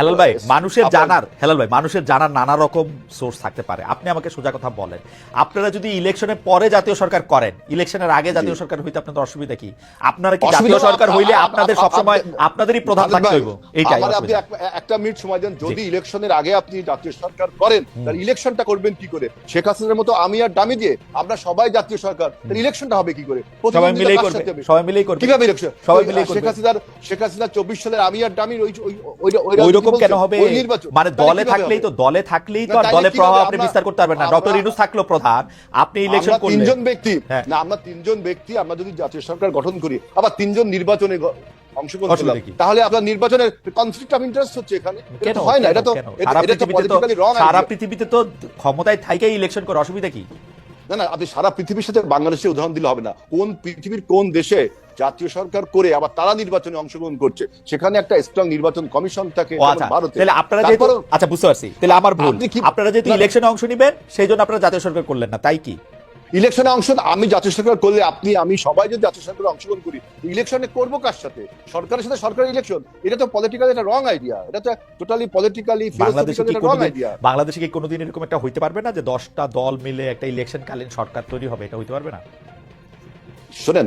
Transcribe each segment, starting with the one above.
হেলাল ভাই মানুষের জানার হেলাল ভাই মানুষের জানার নানা রকম সোর্স থাকতে পারে। আপনি আমাকে সোজা কথা বলেন। আপনারা যদি ইলেকশনের পরে জাতীয় সরকার করেন ইলেকশনের আগে জাতীয় সরকার হইতে আপনাদের অসুবিধা কি? আপনারা কি জাতীয় সরকার হইলে আপনাদের সবসময় আপনাদেরই প্রধান থাকতে হইব। এইটাই আপনি একটা মিনিট সময় দেন। যদি ইলেকশনের আগে আপনি জাতীয় সরকার করেন তাহলে ইলেকশনটা করবেন কি করে? শেখ হাসিনার মতো আমি আর ডামি দিয়ে আমরা সবাই জাতীয় সরকার তাহলে ইলেকশনটা হবে কি করে? সবাই মিলেই করবে সবাই মিলেই করবে। কীভাবে ইলেকশন সবাই মিলেই করবে। শেখ হাসিনার শেখ হাসিনা চব্বিশ সালের আমি আর ওই- ওই- ওই ওই রকম রাজনীতি কেন হবে? মানে দলে থাকলেই তো দলে থাকলেই তো আর কীভাবে প্রভাব আপনি বিস্তার করতে পারবেন না ডক্টর ইনুস থাকল প্রধান আপনি ইলেকশন করলেন। তিনজন ব্যক্তি। হ্যাঁ। না আমরা তিনজন ব্যক্তি আমরা যদি জাতীয় সরকার গঠন করি আবার তিনজন নির্বাচনে গ- অংশগ্রহণ করলাম তাহলে আপনার নির্বাচনের কনফ্লিক্ট অফ ইন্টারেস্ট হচ্ছে এখানে। কেন? হয় না এটা তো এটা- তো পৃথিবীতে তো সারা পৃথিবীতে তো ক্ষমতায় ইলেকশন করে অসুবিধা কি? না না আপনি সারা পৃথিবীর সাথে বাংলাদেশের উদাহরণ দিলে হবে না। কোন পৃথিবীর কোন দেশে জাতীয় সরকার করে আবার তারা নির্বাচনে অংশগ্রহণ করছে। সেখানে একটা স্ট্রং নির্বাচন কমিশন থাকে আচ্ছা। ভারতে। তাহলে আপনারা যেহেতু আচ্ছা বুঝতে পারছি। তাহলে আমার ভুল। আপনি আপনারা যেহেতু। ইলেকশনে অংশ নিবেন সেই জন্য আপনারা জাতীয় সরকার করলেন না। তাই কি? ইলেকশনে অংশ আমি জাতীয় সরকার করলে আপনি আমি সবাই যদি জাতীয় সরকারে অংশগ্রহণ করি ইলেকশনে করব কার সাথে? সরকারের সাথে সরকারের ইলেকশন এটা তো পলিটিক্যাল এটা রং আইডিয়া এটা তো টোটালি পলিটিক্যালি বাংলাদেশে কি রং কোনোদিন আইডিয়া বাংলাদেশে কি কোনোদিন এরকম একটা হইতে পারবে না যে দশটা দল মিলে একটা ইলেকশন কালীন সরকার তৈরি হবে? এটা হইতে পারবে না? শোনেন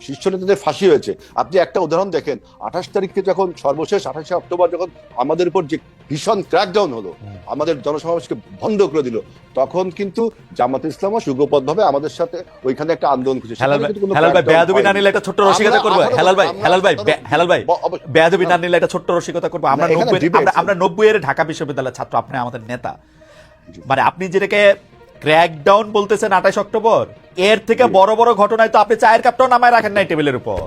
শীর্ষ নেতাদের ফাঁসি হয়েছে। আপনি একটা উদাহরণ দেখেন আঠাশ তারিখে যখন সর্বশেষ আঠাশে অক্টোবর যখন আমাদের উপর যে ভীষণ ক্র্যাকডাউন হলো আমাদের জনসমাবেশকে বন্ধ করে দিল তখন কিন্তু জামাত ইসলামও সুগপথ ভাবে আমাদের সাথে ওইখানে একটা আন্দোলন করেছে। হেলাল ভাই বেয়াদবি না নিলে একটা ছোট্ট রসিকতা করব। হেলাল ভাই হেলাল ভাই হেলাল ভাই বেয়াদবি না নিলে একটা ছোট্ট রসিকতা করব। আমরা না, এখানে নব্বই debate আমরা- আছে। আমরা নব্বই এর ঢাকা বিশ্ববিদ্যালয়ের ছাত্র আপনি আমাদের নেতা। মানে আপনি যেটাকে ক্র্যাকডাউন বলতেছেন আঠাশ অক্টোবর। এর থেকে বড় বড় ঘটনায় তো আপনি চায়ের কাপটাও নামায় রাখেন নাই টেবিলের উপর।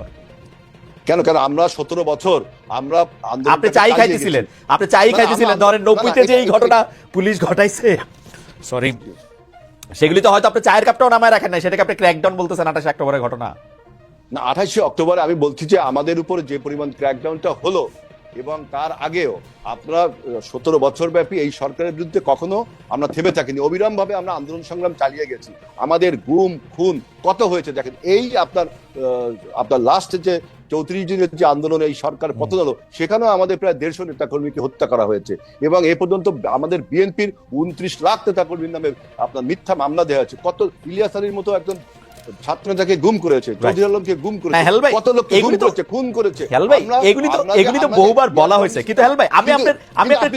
কেন কেন? আমরা সতেরো বছর আমরা আপনি চাই খাইতেছিলেন। আপনি চাই খাইতেছিলেন। ধরেন নব্বইতে যে এই ঘটনা পুলিশ ঘটাইছে সরি সেগুলি তো হয়তো আপনি চায়ের কাপটাও নামায় রাখেন নাই সেটাকে আপনি ক্র্যাকডাউন বলতেছেন আঠাশ অক্টোবরের ঘটনা। না আঠাশে অক্টোবর আমি বলছি যে আমাদের উপর যে পরিমাণ ক্র্যাকডাউনটা হলো এবং তার আগেও আপনারা সতেরো বছর ব্যাপী এই সরকারের বিরুদ্ধে কখনো আমরা থেমে থাকিনি। অবিরাম ভাবে আমরা আন্দোলন সংগ্রাম চালিয়ে গেছি। আমাদের গুম, খুন কত হয়েছে দেখেন। এই আপনার আপনার লাস্ট যে চৌত্রিশ দিনের যে আন্দোলন এই সরকার পতন হলো, সেখানেও আমাদের প্রায় দেড়শো নেতা কর্মীকে হত্যা করা হয়েছে। এবং এ পর্যন্ত আমাদের বিএনপির উনত্রিশ লাখ নেতা কর্মীর নামে আপনার মিথ্যা মামলা দেওয়া হয়েছে। কত ইলিয়াস আলীর মতো একজন ছাত্র গুম করেছে চৌধুরী আলমকে গুম করেছে কত লোককে গুম করেছে খুন করেছে হেল ভাই এগুলি তো এগুলি তো বহুবার বলা হয়েছে। কিন্তু হেল ভাই আমি আপনার আমি আপনার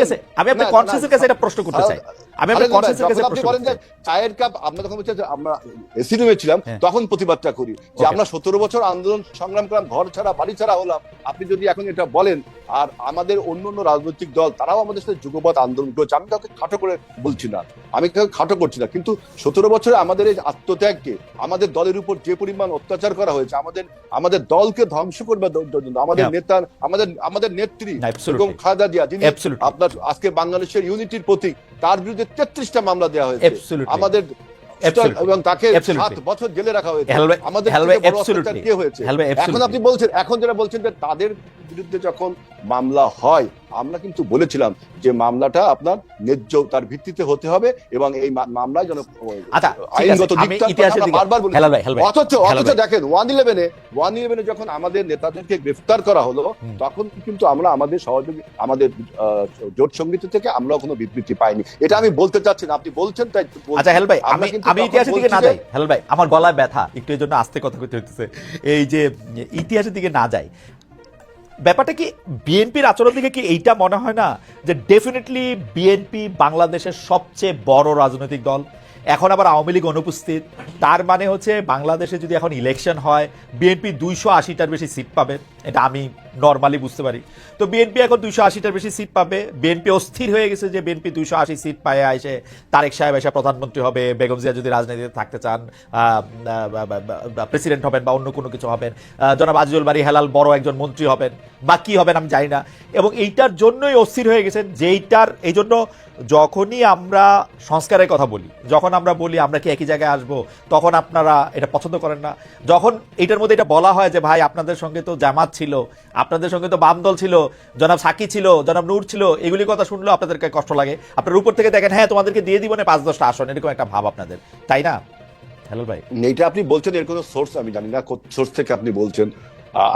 কাছে আমি আপনার কাছে এটা প্রশ্ন করতে চাই। আমি আপনার কাছে প্রশ্ন করতে যে চায়ের কাপ আমরা যখন বলছি আমরা এসি রুমে ছিলাম হ্যাঁ। তখন প্রতিবাদটা করি যে আমরা সতেরো বছর আন্দোলন সংগ্রাম করলাম ঘর ছাড়া বাড়ি ছাড়া হলাম। আপনি যদি এখন এটা বলেন আর আমাদের অন্য অন্য রাজনৈতিক দল তারাও আমাদের সাথে যুগপৎ আন্দোলন করেছে। আমি কাউকে খাটো করে বলছি না। আমি কাউকে খাটো করছি না। কিন্তু সতেরো বছরে আমাদের এই আত্মত্যাগকে আমাদের দলের উপর যে পরিমাণ অত্যাচার করা হয়েছে আমাদের আমাদের দলকে ধ্বংস করবে দ- দ- দ- আমাদের নেতা আমাদের আমাদের নেত্রী. বেগম খালেদা জিয়া যিনি আপনার আজকে বাংলাদেশের ইউনিটির প্রতীক তার বিরুদ্ধে তেত্রিশটা মামলা দেওয়া হয়েছে। আমাদের এবং তাকে সাত বছর জেলে রাখা হয়েছে। আমাদের হেল থেকে ভাই, বড় absolutely. অত্যাচার কে হয়েছে? এখন আপনি বলছেন এখন যেটা বলছেন যে তাদের বিরুদ্ধে যখন মামলা হয় আমরা কিন্তু বলেছিলাম যে মামলাটা আপনার ন্যায্য তার ভিত্তিতে হতে হবে এবং এই মামলায় যেন আচ্ছা, আইনগত বারবার বলি। অথচ অথচ দেখেন ওয়ান ইলেভেনে ওয়ান ইলেভেনে যখন আমাদের নেতাদেরকে গ্রেফতার করা হলো তখন কিন্তু আমরা আমাদের সহযোগী আমাদের জোট সংগীত থেকে আমরা কোনো বিবৃতি পাইনি। এটা আমি বলতে চাচ্ছি না আপনি বলছেন তাই। আচ্ছা হেল ভাই আমি আমি ইতিহাসের দিকে না যাই। হেল ভাই আমার গলায় ব্যথা একটু এই জন্য আস্তে কথা কইতে হইতেছে। এই যে ইতিহাসের দিকে না যাই ব্যাপারটা কি বিএনপির আচরণ দিকে কি এইটা মনে হয় না যে ডেফিনেটলি বিএনপি বাংলাদেশের সবচেয়ে বড় রাজনৈতিক দল? এখন আবার আওয়ামী লীগ অনুপস্থিত। তার মানে হচ্ছে বাংলাদেশে যদি এখন ইলেকশন হয়, বিএনপি দুইশো আশিটার বেশি সিট পাবে। এটা আমি নর্মালি বুঝতে পারি। তো বিএনপি এখন দুইশো আশিটার বেশি সিট পাবে। বিএনপি অস্থির হয়ে গেছে যে বিএনপি দুইশো আশি সিট পায়ে এসে তারেক সাহেব এসে প্রধানমন্ত্রী হবে, বেগম জিয়া যদি রাজনীতিতে থাকতে চান প্রেসিডেন্ট হবেন বা অন্য কোনো কিছু হবেন জনাব আজিজুল বাড়ি হেলাল বড় একজন মন্ত্রী হবেন, বা কী হবেন আমি জানি না। এবং এইটার জন্যই অস্থির হয়ে গেছেন যেইটার এই জন্য যখনই আমরা সংস্কারের কথা বলি, যখন আমরা বলি আমরা কি একই জায়গায় আসব, তখন আপনারা এটা পছন্দ করেন না। যখন এটার মধ্যে এটা বলা হয় যে, ভাই, আপনাদের সঙ্গে তো জামাত ছিল আপনাদের সঙ্গে তো বাম দল ছিল জনাব সাকি ছিল জনাব নূর ছিল এগুলি কথা শুনলেও আপনাদেরকে কষ্ট লাগে। আপনার উপর থেকে দেখেন হ্যাঁ তোমাদেরকে দিয়ে দিব না পাঁচ দশটা আসন এরকম একটা ভাব আপনাদের। তাই না? হ্যালো ভাই। এইটা আপনি বলছেন এর কোনো সোর্স আমি জানি না সোর্স থেকে আপনি বলছেন।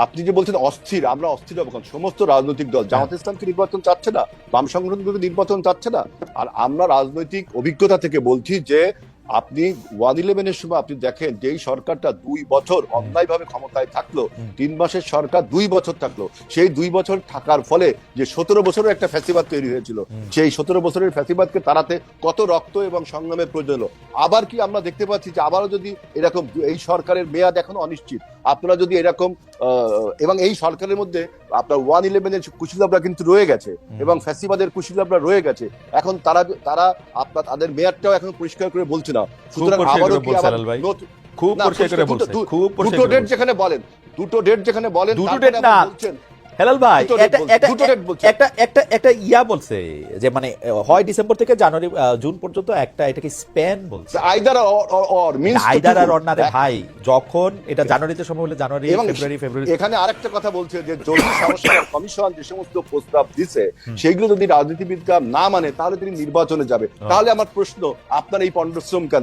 আপনি যে বলছেন অস্থির আমরা অস্থির হব সমস্ত রাজনৈতিক দল জামাত ইসলামকে নির্বাচন চাচ্ছে না বাম সংগঠনগুলোকে নির্বাচন চাচ্ছে না। আর আমরা রাজনৈতিক অভিজ্ঞতা থেকে বলছি যে আপনি ওয়ান ইলেভেনের সময় আপনি দেখেন যেই সরকারটা দুই বছর অন্যায়ভাবে ক্ষমতায় থাকল তিন মাসের সরকার দুই বছর থাকল। সেই দুই বছর থাকার ফলে যে সতেরো বছরের একটা ফ্যাসিবাদ তৈরি হয়েছিল সেই সতেরো বছরের ফ্যাসিবাদকে তাড়াতে কত রক্ত এবং সংগ্রামের প্রয়োজন হলো। আবার কি আমরা দেখতে পাচ্ছি যে আবারও যদি এরকম এই সরকারের মেয়াদ এখনও অনিশ্চিত আপনারা যদি এরকম আহ, এবং এই সরকারের মধ্যে আপনার ওয়ান ইলেভেনের কুশীলভরা কিন্তু রয়ে গেছে এবং ফ্যাসিবাদের কুশীলভরা রয়ে গেছে। এখন তারা তারা আপনার তাদের মেয়াদটাও এখন পরিষ্কার করে বলছে না সুতরাং আবারও কি আবার হেলাল ভাই। নতুন- খুব না, পরিষ্কার করে দুটো- খুব দুটো ডেট যেখানে বলেন দুটো ডেট যেখানে বলেন দুটো ডেট না। হেলাল ভাই। একটা একটা একটা ইয়া বলছে যে মানে হয় ডিসেম্বর থেকে জানুয়ারি জুন পর্যন্ত একটা এটাকে স্প্যান বলছে। আইদার অর মিন্স আইদার আর অন্যারে ভাই যখন এটা জানুয়ারিতে সময় হলে জানুয়ারি ফেব্রুয়ারি ফেব্রুয়ারি এখানে আরেকটা কথা বলছে যে জরুরি সংস্কার কমিশন যে সমস্ত প্রস্তাব দিছে সেগুলো যদি রাজনীতিবিদরা না মানে তাহলে তিনি নির্বাচনে যাবে। তাহলে আমার প্রশ্ন আপনার এই পণ্ডশ্রম কেন?